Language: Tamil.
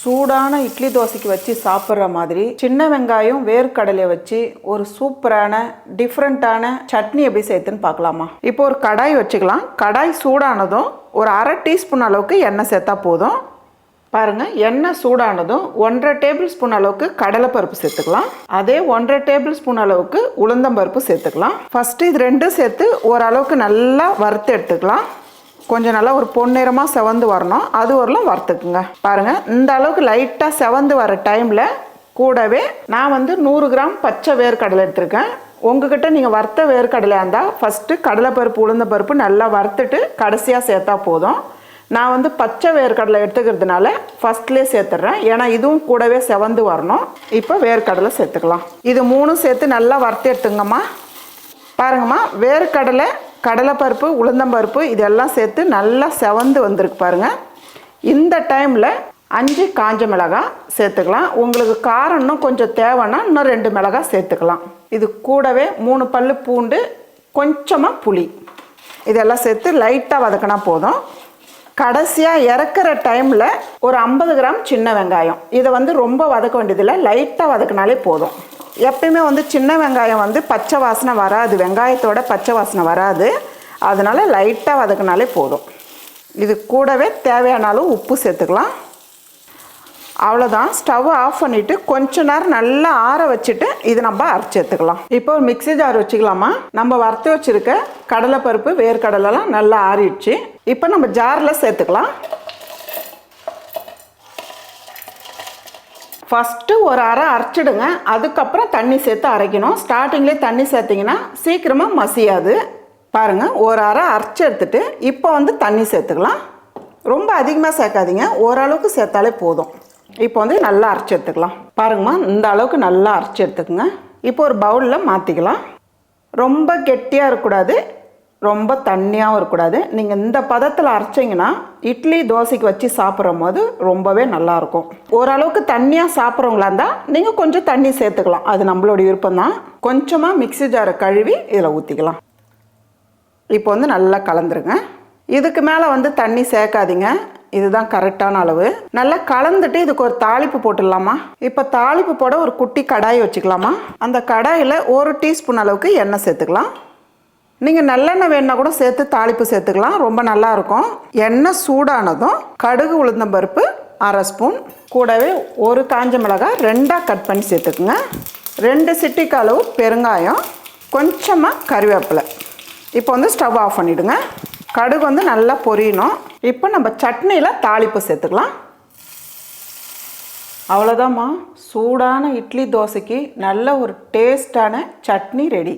சூடான இட்லி தோசைக்கு வச்சு சாப்பிட்ற மாதிரி சின்ன வெங்காயம் வேர்க்கடலையை வச்சு ஒரு சூப்பரான டிஃப்ரெண்ட்டான சட்னி எப்படி சேர்த்துன்னு பார்க்கலாமா? இப்போ ஒரு கடாய் வச்சுக்கலாம். கடாய் சூடானதும் ஒரு அரை டீஸ்பூன் அளவுக்கு எண்ணெய் சேர்த்தா போதும். பாருங்கள் எண்ணெய் சூடானதும் ஒன்றரை டேபிள் ஸ்பூன் அளவுக்கு கடலைப்பருப்பு சேர்த்துக்கலாம். அதே ஒன்றரை டேபிள் ஸ்பூன் அளவுக்கு உளுந்தம்பருப்பு சேர்த்துக்கலாம். ஃபஸ்ட்டு இது ரெண்டும் சேர்த்து ஓரளவுக்கு நல்லா வறுத்து எடுத்துக்கலாம். கொஞ்சம் நல்லா ஒரு பொன்னிறமாக செவந்து வரணும். அது வரலாம் வறுத்துக்குங்க பாருங்கள் இந்த அளவுக்கு லைட்டாக செவந்து வர டைமில் கூடவே நான் வந்து நூறு கிராம் பச்சை வேர்க்கடலை எடுத்திருக்கேன். உங்ககிட்ட நீங்கள் வறுத்த வேர்க்கடலையாக இருந்தால் ஃபஸ்ட்டு கடலைப்பருப்பு உளுந்த பருப்பு நல்லா வறுத்துட்டு கடைசியாக சேர்த்தா போதும். நான் வந்து பச்சை வேர்க்கடலை எடுத்துக்கிறதுனால ஃபஸ்ட்லேயே சேர்த்துட்றேன் ஏன்னா இதுவும் கூடவே செவந்து வரணும். இப்போ வேர்க்கடலை சேர்த்துக்கலாம். இது மூணும் சேர்த்து நல்லா வறுத்து எடுத்துங்கம்மா. பாருங்கம்மா வேர்க்கடலை கடலைப்பருப்பு உளுந்தம்பருப்பு இதெல்லாம் சேர்த்து நல்லா செவந்து வந்திருக்கு பாருங்க. இந்த டைமில் அஞ்சு காஞ்ச மிளகாய் சேர்த்துக்கலாம். உங்களுக்கு காரம் இன்னும் கொஞ்சம் தேவைன்னா இன்னும் ரெண்டு மிளகாய் சேர்த்துக்கலாம். இது கூடவே மூணு பல் பூண்டு கொஞ்சமாக புளி. இதெல்லாம் சேர்த்து லைட்டாக வதக்கினா போதும். கடைசியாக இறக்குற டைமில் ஒரு ஐம்பது கிராம் சின்ன வெங்காயம். இதை வந்து ரொம்ப வதக்க வேண்டியதில்லை. லைட்டாக வதக்கினாலே போதும். எப்பயுமே வந்து சின்ன வெங்காயம் வந்து பச்சை வாசனை வராது. வெங்காயத்தோட பச்சை வாசனை வராது. அதனால லைட்டாக வதக்கினாலே போதும். இது கூடவே தேவையான அளவு உப்பு சேர்த்துக்கலாம். அவ்வளோதான் ஸ்டவ் ஆஃப் பண்ணிவிட்டு கொஞ்ச நேரம் நல்லா ஆற வச்சுட்டு இது நம்ம அரைச்சி எடுத்துக்கலாம். இப்போ ஒரு மிக்ஸி ஜார் வச்சுக்கலாமா? நம்ம வறுத்து வச்சுருக்க கடலைப்பருப்பு வேர்க்கடலைலாம் நல்லா ஆறிடுச்சு. இப்போ நம்ம ஜாரில் சேர்த்துக்கலாம். ஃபஸ்ட்டு ஒரு அரை அரைச்சிடுங்க. அதுக்கப்புறம் தண்ணி சேர்த்து அரைக்கணும். ஸ்டார்டிங்லேயே தண்ணி சேர்த்திங்கன்னா சீக்கிரமாக மசியாது. பாருங்கள் ஒரு அரை அரைச்சி எடுத்துட்டு இப்போ வந்து தண்ணி சேர்த்துக்கலாம். ரொம்ப அதிகமாக சேர்க்காதீங்க. ஓரளவுக்கு சேர்த்தாலே போதும். இப்போ வந்து நல்லா அரைச்சி எடுத்துக்கலாம். பாருங்கம்மா இந்த அளவுக்கு நல்லா அரைச்சி எடுத்துக்கோங்க. இப்போ ஒரு பவுலில் மாற்றிக்கலாம் ரொம்ப கெட்டியாக இருக்கக்கூடாது. ரொம்ப தண்ணியாகவும் இருக்கக்கூடாது. நீங்கள் இந்த பதத்தில் அரைச்சிங்கன்னா இட்லி தோசைக்கு வச்சு சாப்பிட்ற போது ரொம்பவே நல்லாயிருக்கும். ஓரளவுக்கு தண்ணியாக சாப்பிட்றவங்களா இருந்தால் நீங்கள் கொஞ்சம் தண்ணி சேர்த்துக்கலாம். அது நம்மளோட விருப்பம் தான் கொஞ்சமாக மிக்ஸி ஜாரை கழுவி இதில் ஊற்றிக்கலாம் இப்போ வந்து நல்லா கலந்துருங்க. இதுக்கு மேலே வந்து தண்ணி சேர்க்காதீங்க. இதுதான் கரெக்டான அளவு. நல்லா கலந்துட்டு இதுக்கு ஒரு தாளிப்பு போட்டுடலாமா? இப்போ தாளிப்பு போட ஒரு குட்டி கடாய் வச்சுக்கலாமா? அந்த கடாயில் ஒரு டீஸ்பூன் அளவுக்கு எண்ணெய் சேர்த்துக்கலாம். நீங்கள் நல்லெண்ணெய் வேணுன்னா கூட சேர்த்து தாளிப்பு சேர்த்துக்கலாம். ரொம்ப நல்லா இருக்கும். எண்ணெய் சூடானதும் கடுகு உளுந்தம்பருப்பு அரை ஸ்பூன். கூடவே ஒரு காஞ்ச மிளகாய் ரெண்டாக கட் பண்ணி சேர்த்துக்குங்க. ரெண்டு சிட்டிக்கு அளவு பெருங்காயம் கொஞ்சமாக கருவேப்பிலை. இப்போ வந்து ஸ்டவ் ஆஃப் பண்ணிவிடுங்க கடுகு வந்து நல்லா பொரியணும். இப்போ நம்ம சட்னியில் தாளிப்பு சேர்த்துக்கலாம். அவ்வளோதாம்மா சூடான இட்லி தோசைக்கு நல்ல ஒரு டேஸ்டான சட்னி ரெடி.